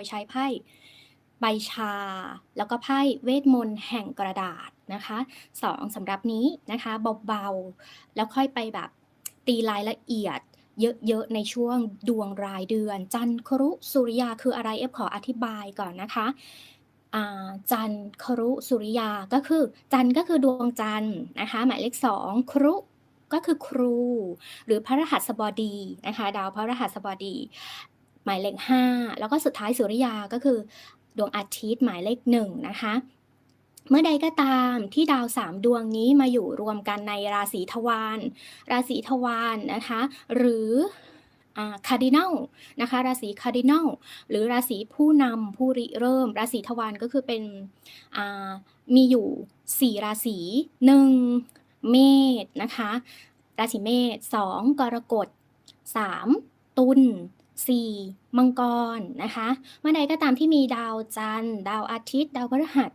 ยใช้ไพ่ใบชา แล้วก็ไพ่เวทมนต์แห่งกระดาษนะคะสองสำหรับนี้นะคะเบาๆ แล้วค่อยไปแบบตีรายละเอียดเยอะๆในช่วงดวงรายเดือน จันครุสุริยาคืออะไรเอฟขออธิบายก่อนนะคะจันครุสุริยาก็คือ จันก็คือดวงจันนะคะ หมายเลขสองครุก็คือครู หรือพระรหัสบดีนะคะ ดาวพระรหัสบดี หมายเลขห้าแล้วก็สุดท้ายสุริยาก็คือ ดวงอาทิตย์หมายเลขหนึ่งนะคะเมื่อใดก็ตามที่ดาวสามดวงนี้มาอยู่รวมกันในราศีทวารราศีทวารนะคะ หรือคาร์ดินัลนะคะ ราศีคาร์ดินัลหรือราศีผู้นำผู้ริเริ่ม ราศีทวารก็คือเป็นมีอยู่ 4 ราศี 1 เมษนะคะ ราศีเมษ 2 กรกฎ 3 ตุล 4 มังกรนะคะเมื่อใดก็ตามที่มีดาวจันทร์ ดาวอาทิตย์ ดาวพฤหัส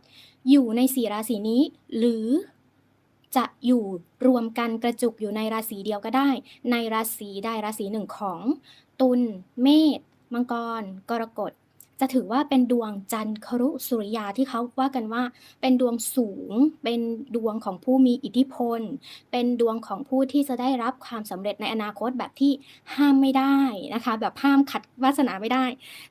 อยู่ในสี่ราศีนี้ หรือจะอยู่รวมกันกระจุกอยู่ในราศีเดียวก็ได้ ในราศีใดราศีหนึ่งของ ตุลเมษมังกร กรกฎ จะถือว่าเป็นดวงจันทร์ครุสุริยาที่เขาว่ากันว่า เป็นดวงสูง เป็นดวงของผู้มีอิทธิพล เป็นดวงของผู้ที่จะได้รับความสำเร็จในอนาคตแบบที่ห้ามไม่ได้นะคะ แบบห้ามขัดวาสนาไม่ได้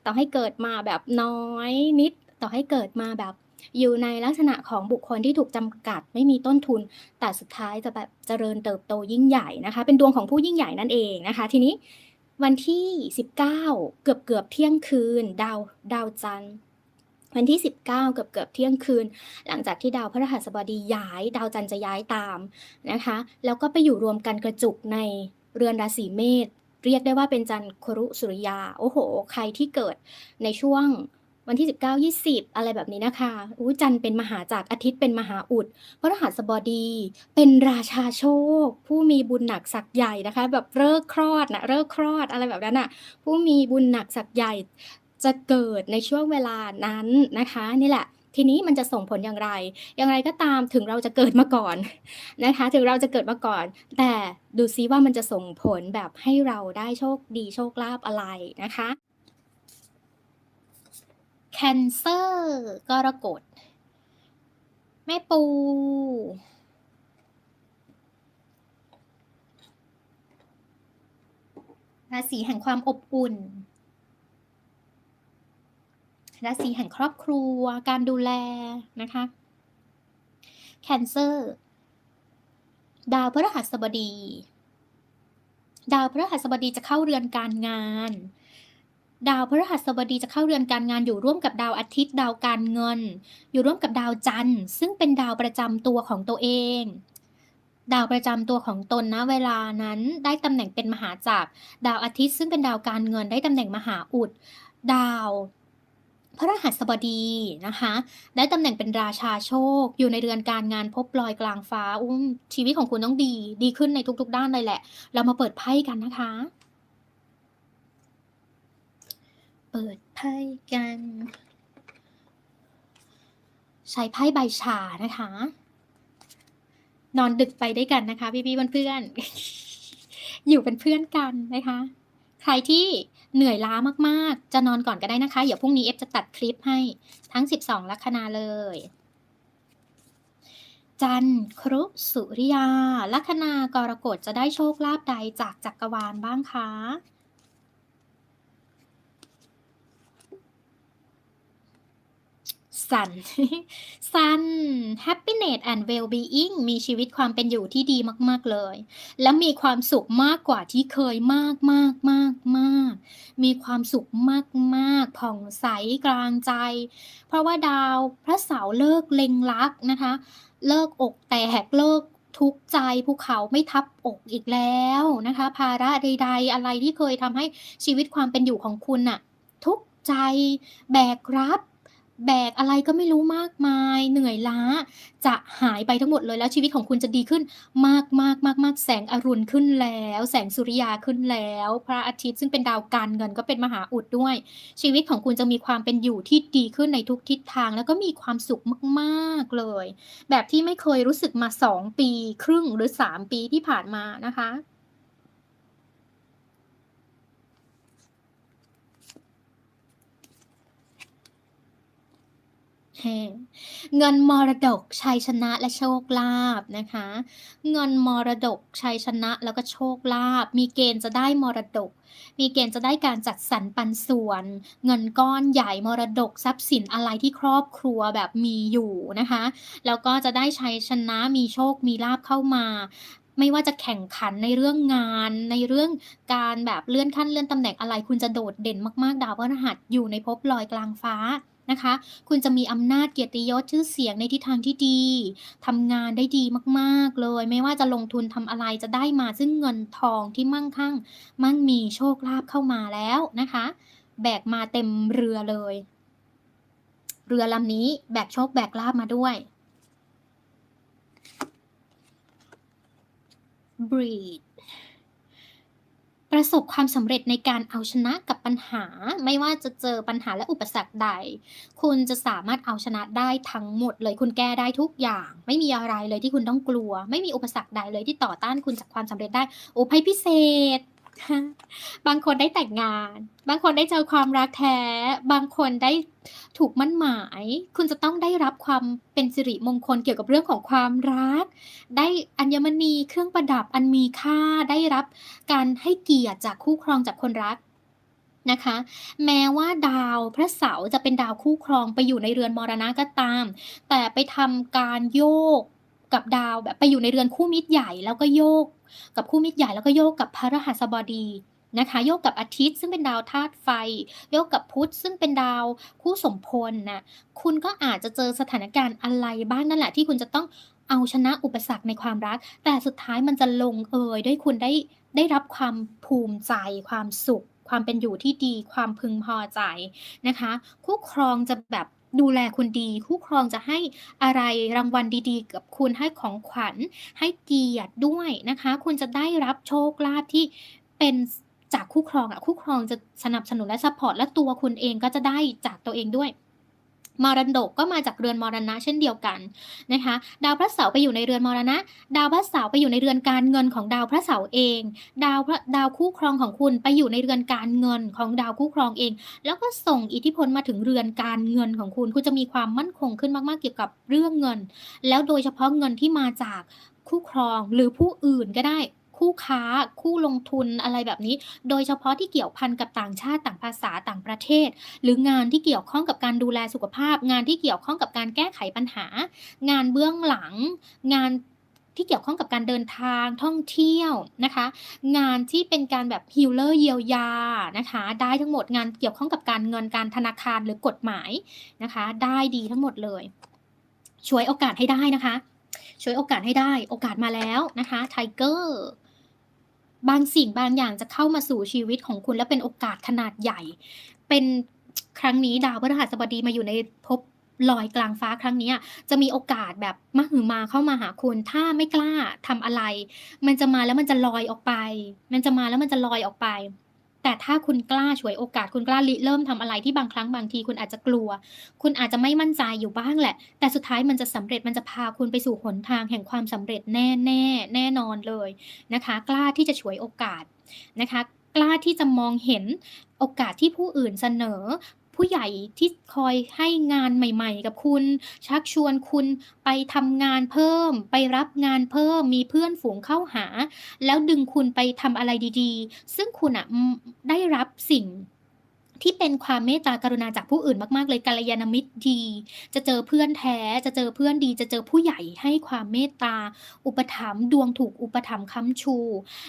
ต่อให้เกิดมาแบบน้อยนิด ต่อให้เกิดมาแบบอยู่ในลักษณะของบุคคลที่ถูกจำกัดไม่มีต้นทุน แต่สุดท้ายจะแบบเจริญเติบโตยิ่งใหญ่นะคะ เป็นดวงของผู้ยิ่งใหญ่นั่นเองนะคะ ทีนี้ วันที่ 19 เกือบเกือบเที่ยงคืน ดาวดาวจันทร์วันที่ 19 เกือบเกือบเที่ยงคืน หลังจากที่ดาวพฤหัสบดีย้าย ดาวจันทร์จะย้ายตามนะคะ แล้วก็ไปอยู่รวมกันกระจุกในเรือนราศีเมษเรียกได้ว่าเป็นจันทร์ครุสุริยา โอ้โห ใครที่เกิดในช่วง วันที่ 19 20 อะไรแบบนี้นะคะอู้จันเป็นมหาจากอาทิตย์เป็นมหาอุดพระรหัสบดี เป็นราชาโชค ผู้มีบุญหนักศักใหญ่นะคะ แบบเลิกคลอดนะเลิกคลอดอะไรแบบนั้นอะ ผู้มีบุญหนักศักใหญ่จะเกิดในช่วงเวลานั้นนะคะนี่แหละทีนี้มันจะส่งผลอย่างไร อย่างไรก็ตามถึงเราจะเกิดมาก่อนนะคะ ถึงเราจะเกิดมาก่อน แต่ดูซิว่ามันจะส่งผลแบบให้เราได้โชคดีโชคลาภอะไรนะคะ แคนเซอร์กรกฎแม่ปู ราศีแห่งความอบอุ่น ราศีแห่งครอบครัว การดูแลนะคะ แคนเซอร์ ดาวพฤหัสบดี ดาวพฤหัสบดีจะเข้าเรือนการงาน ดาวพฤหัสบดีจะเข้าเรือนการงานอยู่ร่วมกับดาวอาทิตย์ ดาวการเงิน อยู่ร่วมกับดาวจันทร์ ซึ่งเป็นดาวประจำตัวของตัวเอง ดาวประจำตัวของตนนะเวลานั้นได้ตำแหน่งเป็นมหาจักรดาวอาทิตย์ ซึ่งเป็นดาวการเงินได้ตำแหน่งมหาอุด ดาวพระรหัสบดีนะคะได้ตำแหน่งเป็นราชาโชค อยู่ในเรือนการงานพบลอยกลางฟ้าอุ้มชีวิตของคุณต้องดี ดีขึ้นในทุกๆด้านเลยแหละ เรามาเปิดไพ่กันนะคะ เปิดไพ่กัน ใช้ไพ่ใบชานะคะ นอนดึกไปได้กันนะคะ พี่พี่เพื่อนๆอยู่เป็นเพื่อนกันนะคะ ใครที่เหนื่อยล้ามากๆ จะนอนก่อนก็ได้นะคะ เดี๋ยวพรุ่งนี้เอฟจะตัดคลิปให้ทั้ง 12 ลัคนาเลย จันครุสุริยา ลัคนากรกฎจะได้โชคลาภใดจากจักรวาลบ้างคะ สันสัน happiness and well-being มีชีวิตความเป็นอยู่ที่ดีมาก ๆ เลย และมีความสุขมากกว่าที่เคยมากมากมากมากมีความสุขมากมากผ่องใสกลางใจ เพราะว่าดาวพระเสาร์เลิกเล็งรักนะคะ เลิกอกแตกเลิกทุกข์ใจภูเขาไม่ทับอกอีกแล้วนะคะ ภาระใด ๆ อะไรที่เคยทำให้ชีวิตความเป็นอยู่ของคุณน่ะ ทุกใจแบกรับ แบกอะไรก็ไม่รู้มากมาย เหนื่อยล้า จะหายไปทั้งหมดเลยแล้วชีวิตของคุณจะดีขึ้นมากมากมากมากแสงอรุณขึ้นแล้ว แสงสุริยาขึ้นแล้ว พระอาทิตย์ซึ่งเป็นดาวการเงินก็เป็นมหาอุดด้วย ชีวิตของคุณจะมีความเป็นอยู่ที่ดีขึ้นในทุกทิศทาง แล้วก็มีความสุขมากๆเลย แบบที่ไม่เคยรู้สึกมาสองปี ครึ่งหรือสามปีที่ผ่านมานะคะ เงินมรดกชัยชนะและโชคลาภนะคะ เงินมรดกชัยชนะแล้วก็โชคลาภมีเกณฑ์จะได้มรดก มีเกณฑ์จะได้การจัดสรรปันส่วน เงินก้อนใหญ่มรดกทรัพย์สินอะไรที่ครอบครัวแบบมีอยู่นะคะ แล้วก็จะได้ชัยชนะมีโชคมีลาภเข้ามาไม่ว่าจะแข่งขันในเรื่องงานในเรื่องการแบบเลื่อนขั้นเลื่อนตำแหน่งอะไรคุณจะโดดเด่นมาก ๆ ดาวพฤหัสอยู่ในภพลอยกลางฟ้า นะคะ คุณจะมีอำนาจเกียรติยศชื่อเสียงในทิศทางที่ดีทำงานได้ดีมากๆเลย ไม่ว่าจะลงทุนทำอะไรจะได้มาซึ่งเงินทองที่มั่งคั่ง มั่งมีโชคลาภเข้ามาแล้วนะคะ แบกมาเต็มเรือเลย เรือลำนี้แบกโชคแบกลาภมาด้วย Breathe ประสบความสำเร็จในการเอาชนะกับปัญหา ไม่ว่าจะเจอปัญหาและอุปสรรคใด คุณจะสามารถเอาชนะได้ทั้งหมดเลยคุณแก้ได้ทุกอย่าง ไม่มีอะไรเลยที่คุณต้องกลัว ไม่มีอุปสรรคใดเลยที่ต่อต้านคุณจากความสำเร็จได้ โอ้ภัยพิเศษ บางคนได้แต่งงาน บางคนได้เจอความรักแท้ บางคนได้ถูกมั่นหมาย คุณจะต้องได้รับความเป็นสิริมงคลเกี่ยวกับเรื่องของความรัก ได้อัญมณีเครื่องประดับอันมีค่า ได้รับการให้เกียรติจากคู่ครองจากคนรักนะคะ แม้ว่าดาวพระเสาร์จะเป็นดาวคู่ครองไปอยู่ในเรือนมรณะก็ตาม แต่ไปทำการโยกกับดาวแบบไปอยู่ในเรือนคู่มิตรใหญ่แล้วก็โยก กับคู่มิตรใหญ่แล้วก็โยกกับพระรหัสบดีนะคะโยกกับอาทิตย์ซึ่งเป็นดาวธาตุไฟ โยกกับพุธซึ่งเป็นดาวคู่สมพลนะคุณก็อาจจะเจอสถานการณ์อะไรบ้างนั่นแหละที่คุณจะต้องเอาชนะอุปสรรคในความรัก แต่สุดท้ายมันจะลงเอยด้วยคุณได้ได้รับความภูมิใจ ความสุข ความเป็นอยู่ที่ดี ความพึงพอใจนะคะ คู่ครองจะแบบ ดูแลคุณดี คู่ครองจะให้อะไรรางวัลดีๆ กับคุณให้ของขวัญ ให้เกียรติด้วยนะคะ คุณจะได้รับโชคลาภที่เป็นจากคู่ครองอะคู่ครองจะสนับสนุนและสปอร์ตและตัวคุณเองก็จะได้จากตัวเองด้วย มรดกก็มาจากเรือนมรณะเช่นเดียวกันนะคะ ดาวพระเสาร์ไปอยู่ในเรือนมรณะ ดาวพระเสาร์ไปอยู่ในเรือนการเงินของดาวพระเสาร์เอง ดาวพระดาวคู่ครองของคุณไปอยู่ในเรือนการเงินของดาวคู่ครองเอง แล้วก็ส่งอิทธิพลมาถึงเรือนการเงินของคุณคุณจะมีความมั่นคงขึ้นมากๆเกี่ยวกับเรื่องเงิน แล้วโดยเฉพาะเงินที่มาจากคู่ครองหรือผู้อื่นก็ได้ คู่ค้า คู่ลงทุนอะไรแบบนี้ โดยเฉพาะที่เกี่ยวพันกับต่างชาติต่างภาษาต่างประเทศ หรืองานที่เกี่ยวข้องกับการดูแลสุขภาพ งานที่เกี่ยวข้องกับการแก้ไขปัญหา งานเบื้องหลัง งานที่เกี่ยวข้องกับการเดินทางท่องเที่ยวนะคะ งานที่เป็นการแบบ healer เยียวยานะคะ ได้ทั้งหมดงานเกี่ยวข้องกับการเงินการธนาคารหรือกฎหมายนะคะ ได้ดีทั้งหมดเลยฉวยโอกาสให้ได้นะคะฉวยโอกาสให้ได้ โอกาสมาแล้วนะคะ Tiger บางสิ่งบางอย่างจะเข้ามาสู่ชีวิตของคุณและเป็นโอกาสขนาดใหญ่ เป็นครั้งนี้ดาวพฤหัสบดีมาอยู่ในภพลอยกลางฟ้าครั้งนี้จะมีโอกาสแบบมหึมาเข้ามาหาคุณ ถ้าไม่กล้าทำอะไร มันจะมาแล้วมันจะลอยออกไป มันจะมาแล้วมันจะลอยออกไป แต่ถ้าคุณกล้าฉวยโอกาสคุณกล้าริเริ่มทำอะไรที่บางครั้งบางทีคุณอาจจะกลัว คุณอาจจะไม่มั่นใจอยู่บ้างแหละ แต่สุดท้ายมันจะสำเร็จมันจะพาคุณไปสู่หนทางแห่งความสำเร็จแน่แน่แน่นอนเลยนะคะ กล้าที่จะฉวยโอกาสนะคะ กล้าที่จะมองเห็นโอกาสที่ผู้อื่นเสนอ ผู้ใหญ่ที่คอยให้งานใหม่ ๆ กับคุณ ชักชวนคุณไปทำงานเพิ่ม ไปรับงานเพิ่ม มีเพื่อนฝูงเข้าหา แล้วดึงคุณไปทำอะไรดี ๆ ซึ่งคุณอะได้รับสิ่ง ที่เป็นความเมตตากรุณาจากผู้อื่นมากๆ เลยกัลยาณมิตรดี จะเจอเพื่อนแท้ จะเจอเพื่อนดี จะเจอผู้ใหญ่ให้ความเมตตา อุปถัมภ์ดวงถูกอุปถัมภ์ค้ำชู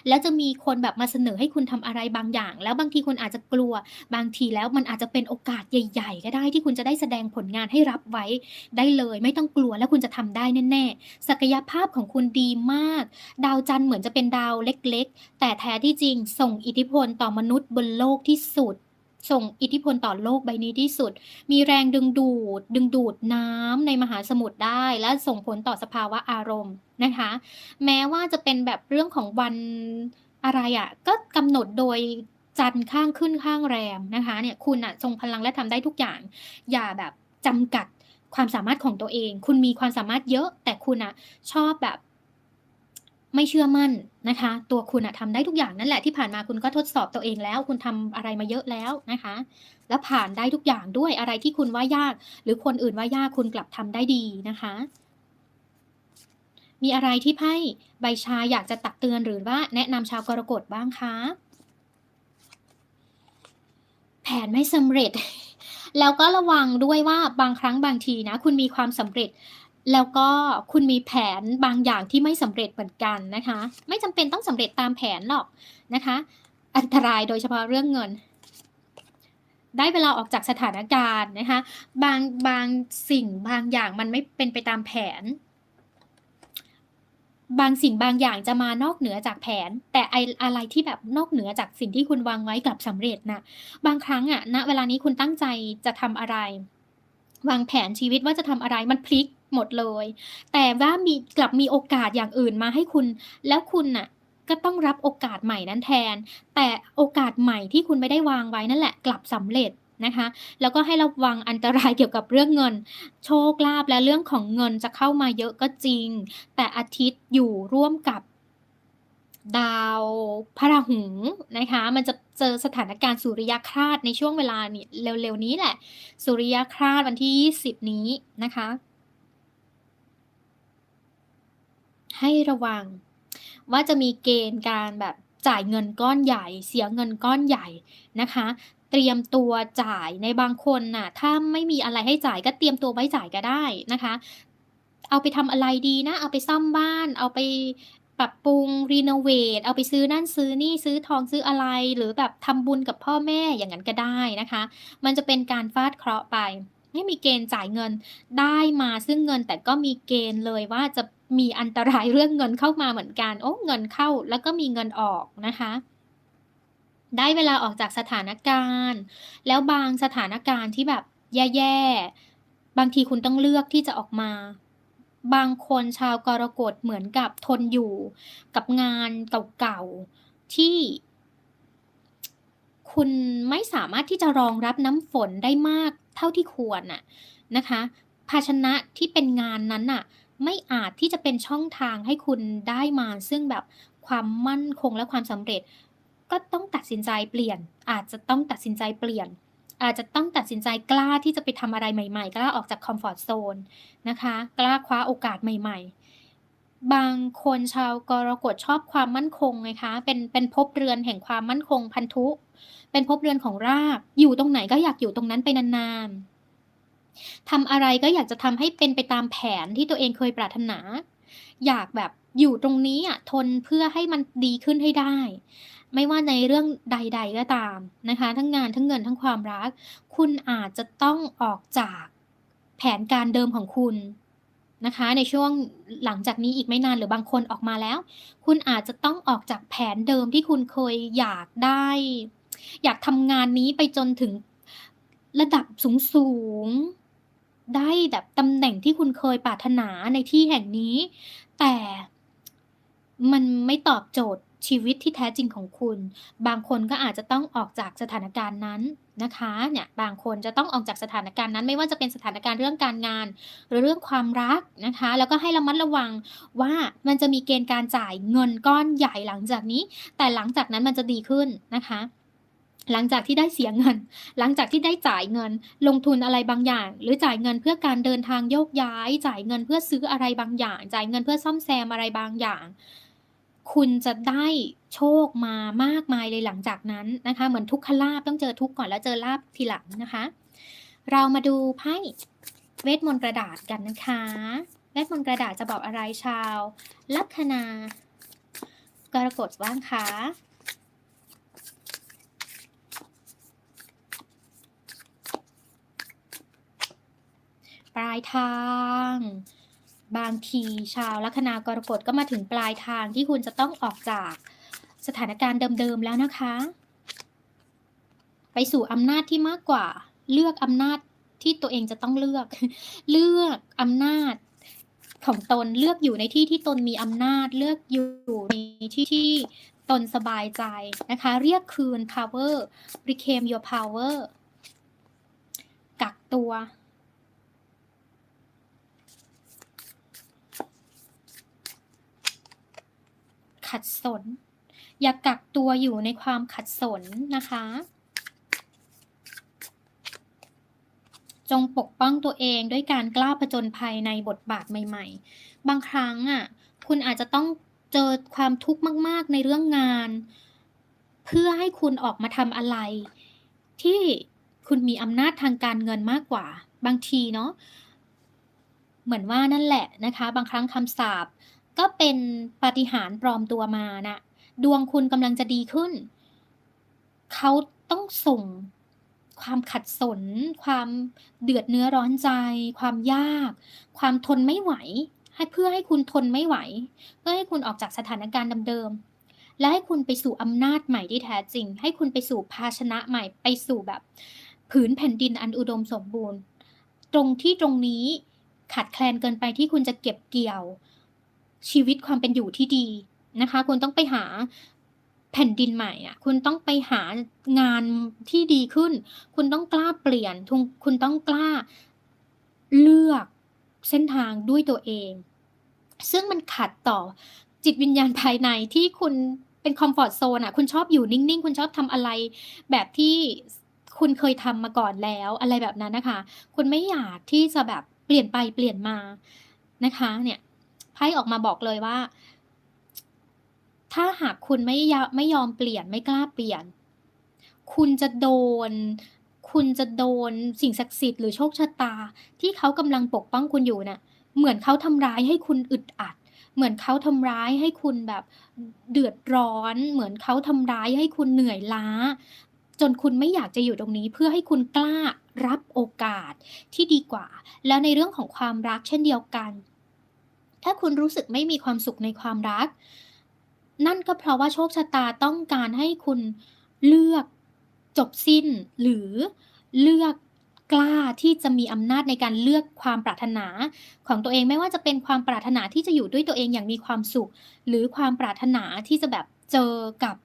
แล้วจะมีคนแบบมาเสนอให้คุณทำอะไรบางอย่าง แล้วบางทีคุณอาจจะกลัว บางทีแล้วมันอาจจะเป็นโอกาสใหญ่ ๆ ก็ได้ที่คุณจะได้แสดงผลงานให้รับไว้ได้เลย ไม่ต้องกลัวและคุณจะทำได้แน่ๆศักยภาพของคุณดีมาก ดาวจันทร์เหมือนจะเป็นดาวเล็ก ๆ แต่แท้ที่จริงส่งอิทธิพลต่อมนุษย์บนโลกที่สุด ส่งอิทธิพลต่อโลกใบนี้ที่สุด มีแรงดึงดูด ดึงดูดน้ำในมหาสมุทรได้ และส่งผลต่อสภาวะอารมณ์นะคะ แม้ว่าจะเป็นแบบเรื่องของวันอะไรอะก็กำหนดโดยจันทร์ข้างขึ้นข้างแรมนะคะเนี่ยคุณน่ะทรงพลังและทำได้ทุกอย่าง อย่าแบบจำกัดความสามารถของตัวเอง คุณมีความสามารถเยอะ แต่คุณน่ะชอบแบบ ไม่เชื่อมั่นนะคะ ตัวคุณอะทำได้ทุกอย่างนั่นแหละที่ผ่านมาคุณก็ทดสอบตัวเองแล้ว คุณทำอะไรมาเยอะแล้วนะคะ แล้วผ่านได้ทุกอย่างด้วยอะไรที่คุณว่ายาก หรือคนอื่นว่ายากคุณกลับทำได้ดีนะคะ มีอะไรที่ไพ่ใบชาอยากจะตักเตือนหรือว่าแนะนำชาวกรกฎบ้างคะแผนไม่สำเร็จแล้วก็ระวังด้วยว่าบางครั้งบางทีนะ คุณมีความสำเร็จ แล้วก็คุณมีแผนบางอย่างที่ไม่สำเร็จเหมือนกันนะคะ ไม่จำเป็นต้องสำเร็จตามแผนหรอกนะคะ อันตรายโดยเฉพาะเรื่องเงิน ได้เวลาออกจากสถานการณ์นะคะ บางบางสิ่งบางอย่างมันไม่เป็นไปตามแผน บางสิ่งบางอย่างจะมานอกเหนือจากแผน แต่ไออะไรที่แบบนอกเหนือจากสิ่งที่คุณวางไว้กลับสำเร็จนะบางครั้งอะณเวลานี้คุณตั้งใจจะทำอะไร วางแผนชีวิตว่าจะทำอะไรมันพลิก หมดเลย แต่ว่ามีกลับมีโอกาสอย่างอื่นมาให้คุณ แล้วคุณน่ะ ก็ต้องรับโอกาสใหม่นั้นแทน แต่โอกาสใหม่ที่คุณไม่ได้วางไว้นั่นแหละกลับสำเร็จนะคะ แล้วก็ให้ระวังอันตรายเกี่ยวกับเรื่องเงิน โชคลาภและเรื่องของเงินจะเข้ามาเยอะก็จริง แต่อาทิตย์อยู่ร่วมกับดาวพระราหูนะคะ มันจะเจอสถานการณ์สุริยคราสในช่วงเวลานี้เร็วๆนี้แหละ สุริยคราสวันที่ 20 นี้นะคะ ให้ระวัง ว่าจะมีเกณฑ์การแบบจ่ายเงินก้อนใหญ่ เสียเงินก้อนใหญ่นะคะ เตรียมตัวจ่ายในบางคนน่ะถ้าไม่มีอะไรให้จ่ายก็เตรียมตัวไว้จ่ายก็ได้นะคะ เอาไปทำอะไรดีนะ เอาไปซ่อมบ้าน เอาไปปรับปรุงรีโนเวทเอาไปซื้อนั่นซื้อนี่ซื้อทองซื้ออะไร หรือแบบทำบุญกับพ่อแม่อย่างนั้นก็ได้นะคะ มันจะเป็นการฟาดเคราะห์ไปไม่มีเกณฑ์จ่ายเงินได้มาซึ่งเงินแต่ก็มีเกณฑ์เลยว่าจะ มีอันตรายเรื่องเงินเข้ามาเหมือนกัน โอ้ เงินเข้าแล้วก็มีเงินออกนะคะ ได้เวลาออกจากสถานการณ์ แล้วบางสถานการณ์ที่แบบแย่ๆ บางทีคุณต้องเลือกที่จะออกมา บางคนชาวกรกฎเหมือนกับทนอยู่ กับงานเก่าๆ ที่ คุณไม่สามารถที่จะรองรับน้ำฝนได้มากเท่าที่ควรน่ะนะคะ ภาชนะที่เป็นงานนั้นน่ะ ไม่อาจที่จะเป็นช่องทางให้คุณได้มา ซึ่งแบบความมั่นคงและความสำเร็จ ก็ต้องตัดสินใจเปลี่ยน อาจจะต้องตัดสินใจเปลี่ยน อาจจะต้องตัดสินใจกล้าที่จะไปทำอะไรใหม่ ๆ กล้าออกจากคอมฟอร์ตโซนนะคะ กล้าคว้าโอกาสใหม่ ๆบางคนชาวกรกฎชอบความมั่นคงไงคะ เป็นเป็นภพเรือนแห่งความมั่นคงพันธุ เป็นภพเรือนของราก อยู่ตรงไหนก็อยากอยู่ตรงนั้นไปนานๆ ทำอะไรก็อยากจะทำให้เป็นไปตามแผนที่ตัวเองเคยปรารถนา อยากแบบอยู่ตรงนี้อะทนเพื่อให้มันดีขึ้นให้ได้ ไม่ว่าในเรื่องใด ๆ ก็ตามนะคะ ทั้งงานทั้งเงินทั้งความรัก คุณอาจจะต้องออกจากแผนการเดิมของคุณนะคะ ในช่วงหลังจากนี้อีกไม่นานหรือบางคนออกมาแล้ว คุณอาจจะต้องออกจากแผนเดิมที่คุณเคยอยากได้ อยากทำงานนี้ไปจนถึงระดับสูง ได้แบบตำแหน่งที่คุณเคยปรารถนาในที่แห่งนี้ แต่มันไม่ตอบโจทย์ชีวิตที่แท้จริงของคุณ บางคนก็อาจจะต้องออกจากสถานการณ์นั้นนะคะเนี่ยบางคนจะต้องออกจากสถานการณ์นั้น ไม่ว่าจะเป็นสถานการณ์เรื่องการงาน หรือเรื่องความรักนะคะ แล้วก็ให้ระมัดระวังว่ามันจะมีเกณฑ์การจ่ายเงินก้อนใหญ่หลังจากนี้ แต่หลังจากนั้นมันจะดีขึ้นนะคะ หลังจากที่ได้เสียเงิน หลังจากที่ได้จ่ายเงิน ลงทุนอะไรบางอย่าง หรือจ่ายเงินเพื่อการเดินทางโยกย้าย จ่ายเงินเพื่อซื้ออะไรบางอย่าง จ่ายเงินเพื่อซ่อมแซมอะไรบางอย่าง คุณจะได้โชคมามากมายเลยหลังจากนั้นนะคะ เหมือนทุกขลาบต้องเจอทุกก่อนแล้วเจอลาบทีหลังนะคะ เรามาดูไพ่เวทมนต์กระดาษกันนะคะ เวทมนต์กระดาษจะบอกอะไรชาว ลัคนา กรกฎบ้างคะ ปลายทาง บางทีชาวลัคนากรกฎก็มาถึงปลายทางที่คุณจะต้องออกจากสถานการณ์เดิมๆแล้วนะคะ ไปสู่อำนาจที่มากกว่า เลือกอำนาจที่ตัวเองจะต้องเลือก เลือกอำนาจของตนเลือกอยู่ในที่ที่ตนมีอำนาจ เลือกอยู่ในที่ที่ตนสบายใจนะคะ เรียกคืน power reclaim your power กักตัว ก ขัดสน อย่ากักตัวอยู่ในความขัดสนนะคะ จงปกป้องตัวเองด้วยการกล้าผจญภัยในบทบาทใหม่ ๆ บางครั้งอะคุณอาจจะต้องเจอความทุกข์มาก ๆ ในเรื่องงาน เพื่อให้คุณออกมาทำอะไร ที่คุณมีอำนาจทางการเงินมากกว่า บางทีเนาะเหมือนว่านั่นแหละนะคะ บางครั้งคำสาป ก็เป็นปาฏิหาริย์ปลอมตัวมาน่ะ ดวงคุณกำลังจะดีขึ้น เขาต้องส่งความขัดสน ความเดือดเนื้อร้อนใจ ความยาก ความทนไม่ไหว ให้เพื่อให้คุณทนไม่ไหว เพื่อให้คุณออกจากสถานการณ์เดิมๆและให้คุณไปสู่อำนาจใหม่ที่แท้จริง ให้คุณไปสู่ภาชนะใหม่ไปสู่แบบ ผืนแผ่นดินอันอุดมสมบูรณ์ ตรงที่ตรงนี้ขาดแคลนเกินไปที่คุณจะเก็บเกี่ยว ชีวิตความเป็นอยู่ที่ดีนะคะ คุณต้องไปหาแผ่นดินใหม่อะ คุณต้องไปหางานที่ดีขึ้น คุณต้องกล้าเปลี่ยนทุคุณต้องกล้าเลือกเส้นทางด้วยตัวเอง ซึ่งมันขัดต่อจิตวิญญาณภายในที่คุณเป็นคอมฟอร์ตโซนอะ คุณชอบอยู่นิ่ง ๆ คุณชอบทำอะไรแบบที่คุณเคยทำมาก่อนแล้วอะไรแบบนั้นนะคะ คุณไม่อยากที่จะแบบเปลี่ยนไปเปลี่ยนมานะคะ เนี่ย ไพ่ออกมาบอกเลยว่า ถ้าหากคุณไม่ยไม่ยอมเปลี่ยนไม่กล้าเปลี่ยน คุณจะโดน คุณจะโดนสิ่งศักดิ์สิทธิ์หรือโชคชะตา ที่เขากำลังปกป้องคุณอยู่น่ะ เหมือนเขาทำร้ายให้คุณอึดอัดเหมือนเขาทำร้ายให้คุณแบบเดือดร้อน เหมือนเขาทำร้ายให้คุณเหนื่อยล้า จนคุณไม่อยากจะอยู่ตรงนี้เพื่อให้คุณกล้ารับโอกาสที่ดีกว่า แล้วในเรื่องของความรักเช่นเดียวกัน ถ้าคุณรู้สึกไม่มีความสุขในความรัก นั่นก็เพราะว่าโชคชะตาต้องการให้คุณเลือกจบสิ้น หรือเลือกกล้าที่จะมีอำนาจในการเลือกความปรารถนาของตัวเองไม่ว่าจะเป็นความปรารถนาที่จะอยู่ด้วยตัวเองอย่างมีความสุข หรือความปรารถนาที่จะแบบเจอกับ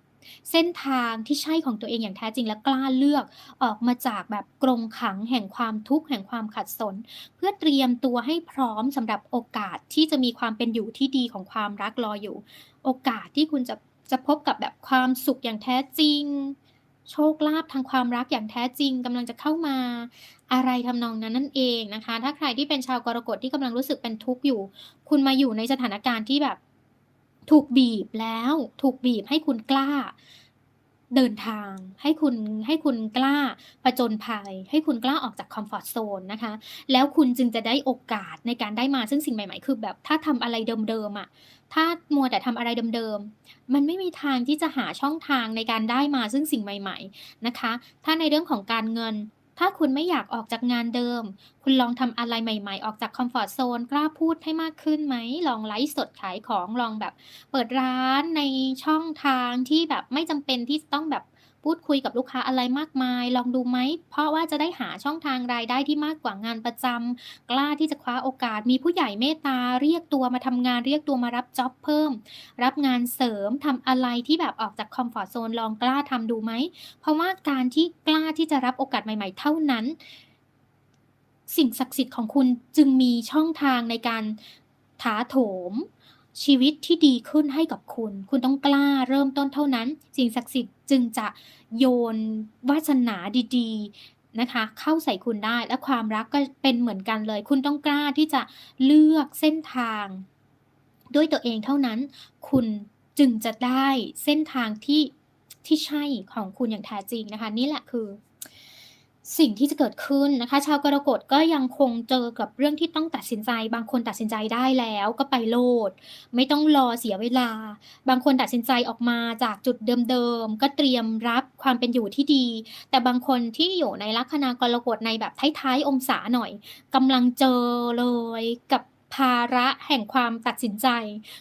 เส้นทางที่ใช่ของตัวเองอย่างแท้จริงและกล้าเลือกออกมาจากแบบกรงขังแห่งความทุกข์แห่งความขัดสน เพื่อเตรียมตัวให้พร้อมสำหรับโอกาสที่จะมีความเป็นอยู่ที่ดีของความรักรออยู่ โอกาสที่คุณจะจะพบกับแบบความสุขอย่างแท้จริง โชคลาภทางความรักอย่างแท้จริงกำลังจะเข้ามาอะไรทำนองนั้นนั่นเองนะคะ ถ้าใครที่เป็นชาวกรกฎที่กำลังรู้สึกเป็นทุกข์อยู่ คุณมาอยู่ในสถานการณ์ที่แบบ ถูกบีบแล้ว ถูกบีบให้คุณกล้า เดินทาง ให้คุณให้คุณกล้าผจญภัย ให้คุณกล้าออกจากคอมฟอร์ตโซนนะคะ แล้วคุณจึงจะได้โอกาสในการได้มาซึ่งสิ่งใหม่ๆ คือแบบถ้าทำอะไรเดิมๆอะถ้ามัวแต่ทำอะไรเดิมๆ มันไม่มีทางที่จะหาช่องทางในการได้มาซึ่งสิ่งใหม่ ๆ นะคะ ถ้าในเรื่องของการเงิน ถ้าคุณไม่อยากออกจากงานเดิม คุณลองทำอะไรใหม่ ๆ ออกจากคอมฟอร์ตโซน กล้าพูดให้มากขึ้นไหม?ลองไลฟ์สดขายของ ลองแบบเปิดร้านในช่องทางที่แบบไม่จำเป็นที่จะต้องแบบ พูดคุยกับลูกค้าอะไรมากมาย ลองดูไหม?เพราะว่าจะได้หาช่องทางรายได้ที่มากกว่างานประจำกล้าที่จะคว้าโอกาสมีผู้ใหญ่เมตตา เรียกตัวมาทำงานเรียกตัวมารับจ็อบเพิ่ม รับงานเสริมทำอะไรที่แบบออกจากคอมฟอร์ตโซนลองกล้าทำดูไหม?เพราะว่าการที่กล้าที่จะรับโอกาสใหม่ ๆ เท่านั้น สิ่งศักดิ์สิทธิ์ของคุณจึงมีช่องทางในการถาโถม ชีวิตที่ดีขึ้นให้กับคุณ คุณต้องกล้าเริ่มต้นเท่านั้น สิ่งศักดิ์สิทธิ์จึงจะโยนวาสนาดีๆนะคะ เข้าใส่คุณได้และความรักก็เป็นเหมือนกันเลย คุณต้องกล้าที่จะเลือกเส้นทาง ด้วยตัวเองเท่านั้น คุณจึงจะได้เส้นทางที่ที่ใช่ของคุณอย่างแท้จริงนะคะ นี่แหละคือ สิ่งที่จะเกิดขึ้นนะคะ ชาวกรกฎก็ยังคงเจอกับเรื่องที่ต้องตัดสินใจ บางคนตัดสินใจได้แล้วก็ไปโลด ไม่ต้องรอเสียเวลา บางคนตัดสินใจออกมาจากจุดเดิมๆก็เตรียมรับความเป็นอยู่ที่ดี แต่บางคนที่อยู่ในลัคนากรกฎในแบบท้ายๆองศาหน่อยกำลังเจอเลยกับภาระแห่งความตัดสินใจ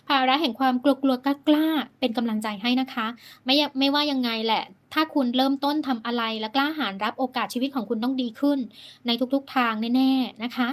ภาระแห่งความกลัวๆกล้าๆเป็นกำลังใจให้นะคะ ไม่ไม่ว่ายังไงแหละ ถ้าคุณเริ่มต้นทำอะไรและกล้าหาญรับโอกาสชีวิตของคุณต้องดีขึ้น ในทุกๆทางแน่ๆนะคะ